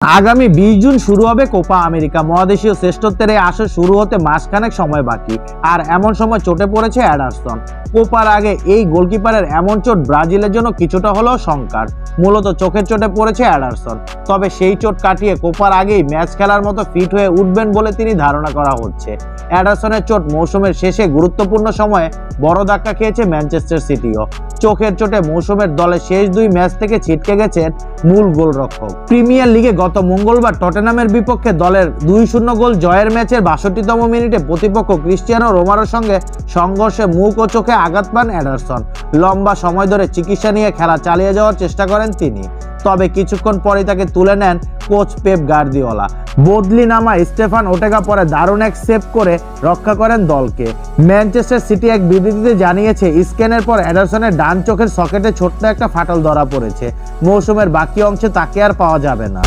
আগামী বিশ জুন শুরু হবে কোপা আমেরিকা। মহাদেশীয় শ্রেষ্ঠত্বের এই আসর শুরু হতে মাসখানেক সময় বাকি। আর এমন সময় চোটে পড়েছে অ্যাডারসন। কোপার আগে এই গোলকিপারের এমন চোট ব্রাজিলের জন্য কিছুটা হলেও শঙ্কার মূলত চোখের চোটে পড়েছে অ্যাডারসন। তবে সেই চোট কাটিয়ে কোপার আগেই ম্যাচ খেলার মতো ফিট হয়ে উঠবেন বলে তিনি ধারণা করা হচ্ছে। অ্যাডারসনের চোট মৌসুমের শেষে গুরুত্বপূর্ণ সময়ে বড় ধাক্কা খেয়েছে ম্যানচেস্টার সিটিও। চোখের চোটে মৌসুমের দলে শেষ দুই ম্যাচ থেকে ছিটকে গেছেন মূল গোলরক্ষক। প্রিমিয়ার লিগে গত মঙ্গলবার টটেনামের বিপক্ষে দলের দুই শূন্য গোল জয়ের ম্যাচের বাষট্টিতম মিনিটে প্রতিপক্ষ ক্রিস্টিয়ানো রোমারোর সঙ্গে সংঘর্ষে মুখ ও চোখে আঘাত পান অ্যাডারসন। লম্বা সময় ধরে চিকিৎসা নিয়ে খেলা চালিয়ে যাওয়ার চেষ্টা করেন তিনি। তবে কিছুক্ষণ পরে তাকে তুলে নেন কোচ পেপ গার্দিওলা। বদলি নামা স্টেফান ওটেগা পরে দারুণ এক সেভ করে রক্ষা করেন দলকে। ম্যানচেস্টার সিটি এক বিবৃতিতে জানিয়েছে স্ক্যানের পর অ্যাডারসনের ডান চোখের সকেটে ছোট্ট একটা ফাটল ধরা পড়েছে। মৌসুমের বাকি অংশে তাকে আর পাওয়া যাবে না।